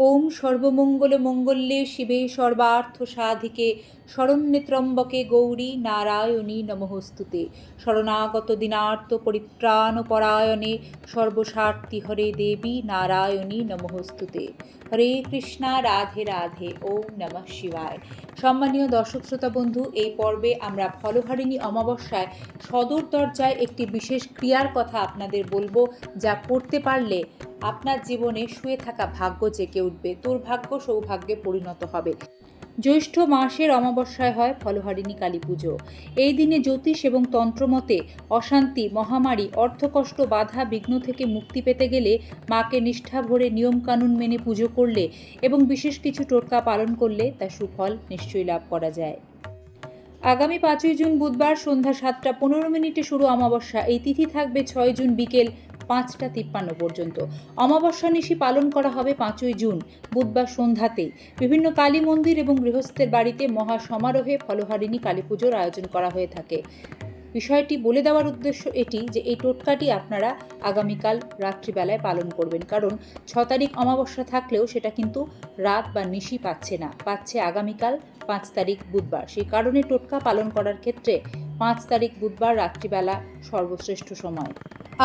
ওম সর্বমঙ্গল মঙ্গল্যে শিবে সর্বার্থ সাধিকে শরণ্যে ত্রম্বকে গৌরী নারায়ণী নমহস্তুতে শরণাগত দিনার্থ পরিত্রাণ পরায়ণে সর্বস্বার্থী হরে দেবী নারায়ণী নমহস্তুতে হরে কৃষ্ণা, রাধে রাধে, ওম নমঃ শিবায়। সম্মানীয় দর্শক শ্রোতা বন্ধু, এই পর্বে আমরা ফলহারিণী অমাবস্যায় সদর দরজায় একটি বিশেষ ক্রিয়ার কথা আপনাদের বলব, যা করতে পারলে আপনার জীবনে শুয়ে থাকা ভাগ্য জেগে উঠবে, দুর্ভাগ্য সৌভাগ্যে পরিণত হবে। জ্যৈষ্ঠ মাসের অমাবস্যায় হয় ফলহারিণী কালী পুজো। এই দিনে জ্যোতিষ এবং তন্ত্রমতে অশান্তি, মহামারী, অর্থকষ্ট, বাধা, বিঘ্ন থেকে মুক্তি পেতে গেলে মাকে নিষ্ঠা ভরে নিয়মকানুন মেনে পুজো করলে এবং বিশেষ কিছু টোটকা পালন করলে তা সুফল নিশ্চয়ই লাভ করা যায়। আগামী পাঁচই জুন বুধবার সন্ধ্যা সাতটা পনেরো মিনিটে শুরু অমাবস্যা। এই তিথি থাকবে ছয় জুন বিকেল পাঁচটা তিপ্পান্ন পর্যন্ত। অমাবস্যা নিশি পালন করা হবে পাঁচই জুন, বুধবার সন্ধ্যাতে বিভিন্ন কালী মন্দির এবং গৃহস্থের বাড়িতে মহা সমারোহে ফলহারিণী কালী পুজোর আয়োজন করা হয়ে থাকে। বিষয়টি বলে দেওয়ার উদ্দেশ্য এটি যে, এই টোটকাটি আপনারা আগামীকাল রাত্রিবেলায় পালন করবেন। কারণ ছ তারিখ অমাবস্যা থাকলেও সেটা কিন্তু রাত বা নিশি পাচ্ছে না। পাচ্ছে আগামীকাল পাঁচ তারিখ বুধবার। সেই কারণে টোটকা পালন করার ক্ষেত্রে পাঁচ তারিখ বুধবার রাত্রিবেলা সর্বশ্রেষ্ঠ সময়।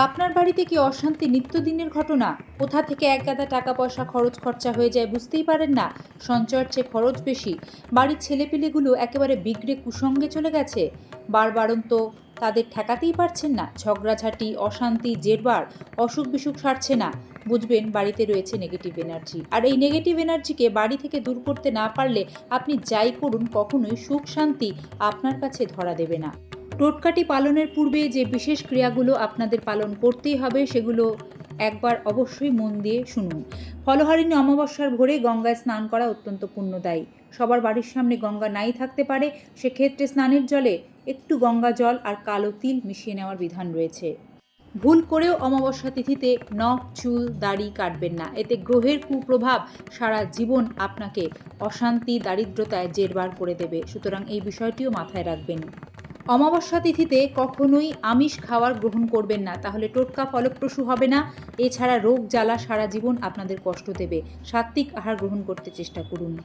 আপনার বাড়িতে কি অশান্তি নিত্যদিনের ঘটনা? কোথা থেকে এক গাদা টাকা পয়সা খরচ খরচা হয়ে যায় বুঝতেই পারেন না। সঞ্চয়ের চেয়ে খরচ বেশি। বাড়ির ছেলেপিলেগুলো একেবারে বিগড়ে কুসঙ্গে চলে গেছে। বারবারন্ত তাদের ঠেকাতেই পারছেন না। ঝগড়াঝাটি, অশান্তি, জেরবার, অসুখ বিসুখ সারছে না। বুঝবেন, বাড়িতে রয়েছে নেগেটিভ এনার্জি আর এই নেগেটিভ এনার্জিকে বাড়ি থেকে দূর করতে না পারলে আপনি যাই করুন, কখনোই সুখ শান্তি আপনার কাছে ধরা দেবে না। টোটকাটি পালনের পূর্বে যে বিশেষ ক্রিয়াগুলো আপনাদের পালন করতেই হবে, সেগুলো একবার অবশ্যই মন দিয়ে শুনুন। ফলহারিণী অমাবস্যার ভোরে গঙ্গায় স্নান করা অত্যন্ত পুণ্যদায়ী। সবার বাড়ির সামনে গঙ্গা নাই থাকতে পারে, সেক্ষেত্রে স্নানের জলে একটু গঙ্গা জল আর কালো তিল মিশিয়ে নেওয়ার বিধান রয়েছে। ভুল করেও অমাবস্যা তিথিতে নখ, চুল, দাড়ি কাটবেন না। এতে গ্রহের কুপ্রভাব সারা জীবন আপনাকে অশান্তি, দারিদ্রতায় জেরবার করে দেবে। সুতরাং এই বিষয়টিও মাথায় রাখবেন। অমাবস্যা তিথিতে কখনোই আমিষ খাওয়ার গ্রহণ করবেন না। তাহলে টোটকা ফলপ্রসূ হবে না। এছাড়া রোগ জ্বালা সারা জীবন আপনাদের কষ্ট দেবে। সাত্ত্বিক আহার গ্রহণ করতে চেষ্টা করুন।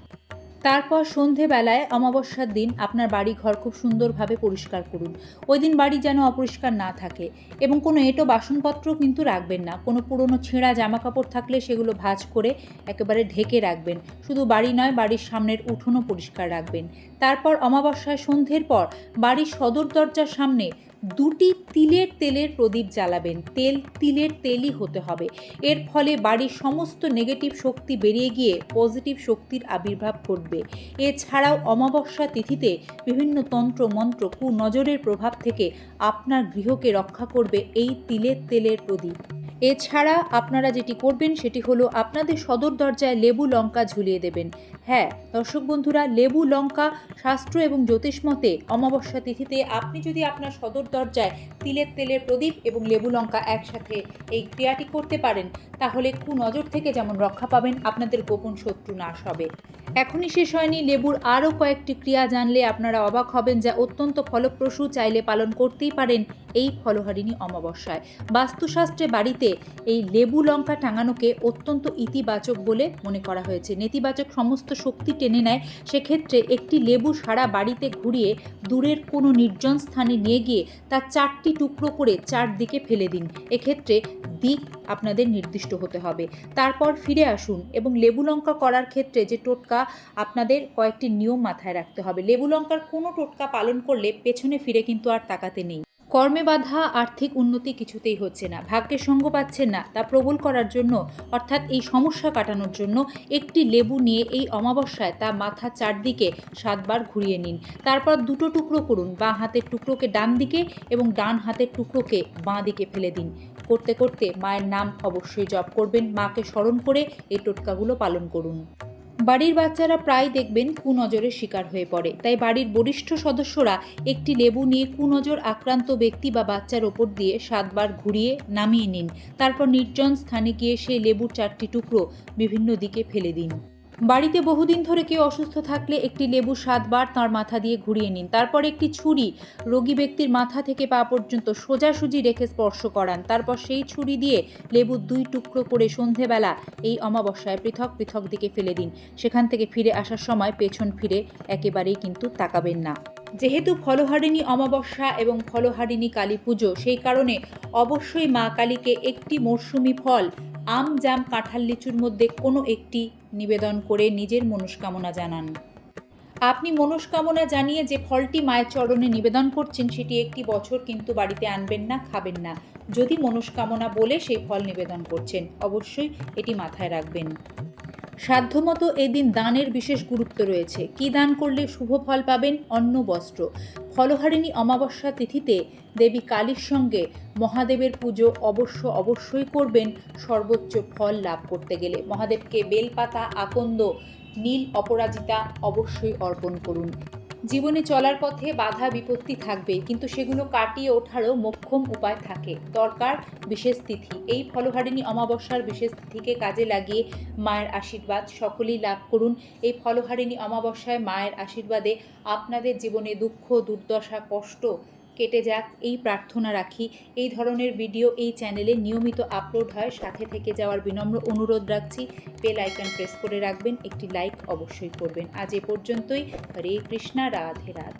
তারপর সন্ধেবেলায় অমাবস্যার দিন আপনার বাড়ি ঘর খুব সুন্দরভাবে পরিষ্কার করুন। ওই দিন বাড়ি যেন অপরিষ্কার না থাকে এবং কোনো এঁটো বাসনপত্র কিন্তু রাখবেন না। কোনো পুরনো ছেঁড়া জামা কাপড় থাকলে সেগুলো ভাঁজ করে একেবারে ঢেকে রাখবেন। শুধু বাড়ি নয়, বাড়ির সামনের উঠোনও পরিষ্কার রাখবেন। তারপর অমাবস্যায় সন্ধ্যের পর বাড়ির সদর দরজার সামনে দুটি তিলের তেলের প্রদীপ জ্বালাবেন। তেল তিলের তেলই হতে হবে। এর ফলে বাড়ির সমস্ত নেগেটিভ শক্তি বেরিয়ে গিয়ে পজিটিভ শক্তির আবির্ভাব ঘটবে। এছাড়াও অমাবস্যা তিথিতে বিভিন্ন তন্ত্র, মন্ত্র, কুনজরের প্রভাব থেকে আপনার গৃহকে রক্ষা করবে এই তিলের তেলের প্রদীপ। এছাড়া আপনারা যেটি করবেন সেটি হলো আপনাদের সদর দরজায় লেবু লঙ্কা ঝুলিয়ে দেবেন। হ্যাঁ দর্শক বন্ধুরা, লেবু, লঙ্কা, শাস্ত্র এবং জ্যোতিষ মতে অমাবস্যা তিথিতে আপনি যদি আপনার সদর দরজায় তিলের তেলের প্রদীপ এবং লেবু, লঙ্কা একসাথে এই ক্রিয়াটি করতে পারেন, তাহলে কুনজর থেকে যেমন রক্ষা পাবেন, আপনাদের গোপন শত্রু নাশ হবে। এখনই শেষ হয়নি। লেবুর আরও কয়েকটি ক্রিয়া জানলে আপনারা অবাক হবেন যা অত্যন্ত ফলপ্রসূ, চাইলে পালন করতেই পারেন এই ফলহারিণী অমাবস্যায়। বাস্তুশাস্ত্রে বাড়িতে এই লেবু লঙ্কা টাঙানোকে অত্যন্ত ইতিবাচক বলে মনে করা হয়েছে। নেতিবাচক সমস্ত শক্তি টেনে নেয়, সেক্ষেত্রে একটি লেবু সারা বাড়িতে ঘুরিয়ে দূরের কোনো নির্জন স্থানে নিয়ে গিয়ে তার চারটি টুকরো করে চারদিকে ফেলে দিন। এক্ষেত্রে দিক আপনাদের নির্দিষ্ট হতে হবে। তারপর ফিরে আসুন এবং লেবু লঙ্কা করার ক্ষেত্রে যে টোটকা আপনাদের কয়েকটি নিয়ম মাথায় রাখতে হবে। লেবু লঙ্কার কোনো টোটকা পালন করলে পেছনে ফিরে কিন্তু আর তাকাতে নেই। কর্মে বাধা, আর্থিক উন্নতি কিছুতেই হচ্ছে না। ভাগ্যের সঙ্গ পাচ্ছেন না, তা প্রবল করার জন্য অর্থাৎ এই সমস্যা কাটানোর জন্য একটি লেবু নিয়ে এই অমাবস্যায় তা মাথা চারদিকে সাতবার ঘুরিয়ে নিন। তারপর দুটো টুকরো করুন, বাঁ হাতের টুকরোকে ডান দিকে এবং ডান হাতের টুকরোকে বাঁ দিকে ফেলে দিন। করতে করতে মায়ের নাম অবশ্যই জপ করবেন। মাকে স্মরণ করে এই টোটকাগুলো পালন করুন। বাড়ির বাচ্চারা প্রায় দেখবেন কুনজরের শিকার হয়ে পড়ে। তাই বাড়ির বরিষ্ঠ সদস্যরা একটি লেবু নিয়ে কুনজর আক্রান্ত ব্যক্তি বা বাচ্চার ওপর দিয়ে সাতবার ঘুরিয়ে নামিয়ে নিন। তারপর নির্জন স্থানে গিয়ে সেই লেবুর চারটি টুকরো বিভিন্ন দিকে ফেলে দিন। বাড়িতে বহুদিন ধরে কেউ অসুস্থ থাকলে একটি লেবু সাতবার তার মাথা দিয়ে ঘুরিয়ে নিন। তারপর একটি ছুরি রোগী ব্যক্তির মাথা থেকে পা পর্যন্ত সোজাসুজি রেখে স্পর্শ করান। তারপর সেই ছুরি দিয়ে লেবুর দুই টুকরো করে সন্ধেবেলা এই অমাবস্যায় পৃথক পৃথক দিকে ফেলে দিন। সেখান থেকে ফিরে আসার সময় পেছন ফিরে একেবারেই কিন্তু তাকাবেন না। যেহেতু ফলহারিণী অমাবস্যা এবং ফলহারিণী কালী পুজো, সেই কারণে অবশ্যই মা কালীকে একটি মরশুমি ফল, আম জাম, কাঁঠাল লিচুর মধ্যে কোনো একটি নিবেদন করে নিজের মনস্কামনা জানান। আপনি মনস্কামনা জানিয়ে যে ফলটি মায়ের চরণে নিবেদন করছেন, সেটি একটি বছর কিন্তু বাড়িতে আনবেন না, খাবেন না। যদি মনস্কামনা বলে সেই ফল নিবেদন করছেন, অবশ্যই এটি মাথায় রাখবেন। সাধ্যমতো এদিন দানের বিশেষ গুরুত্ব রয়েছে। কি দান করলে শুভ ফল পাবেন? অন্ন, বস্ত্র। ফলহারিণী অমাবস্যা তিথিতে দেবী কালীর সঙ্গে মহাদেবের পুজো অবশ্য অবশ্যই করবেন। সর্বোচ্চ ফল লাভ করতে গেলে মহাদেবকে বেলপাতা, আকন্দ, নীল অপরাজিতা অবশ্যই অর্পণ করুন। জীবনে চলার পথে বাধা বিপত্তি থাকবে, কিন্তু সেগুলো কাটিয়ে ওঠারও মোক্ষম উপায় থাকে। দরকার বিশেষ তিথি। এই ফলহারিণী অমাবস্যার বিশেষ তিথিকে কাজে লাগিয়ে মায়ের আশীর্বাদ। সকলেই লাভ করুন এই ফলহারিণী অমাবস্যায় মায়ের আশীর্বাদে। আপনাদের জীবনে দুঃখ, দুর্দশা, কষ্ট কেটে যাক, এই প্রার্থনা রাখি। এই ধরনের ভিডিও এই চ্যানেলে নিয়মিত আপলোড হয়। সাথে থেকে যাওয়ার বিনম্র অনুরোধ রাখছি। বেল আইকন প্রেস করে রাখবেন। একটি লাইক অবশ্যই করবেন। আজ এ পর্যন্তই। হরে কৃষ্ণা, রাধে রাধে।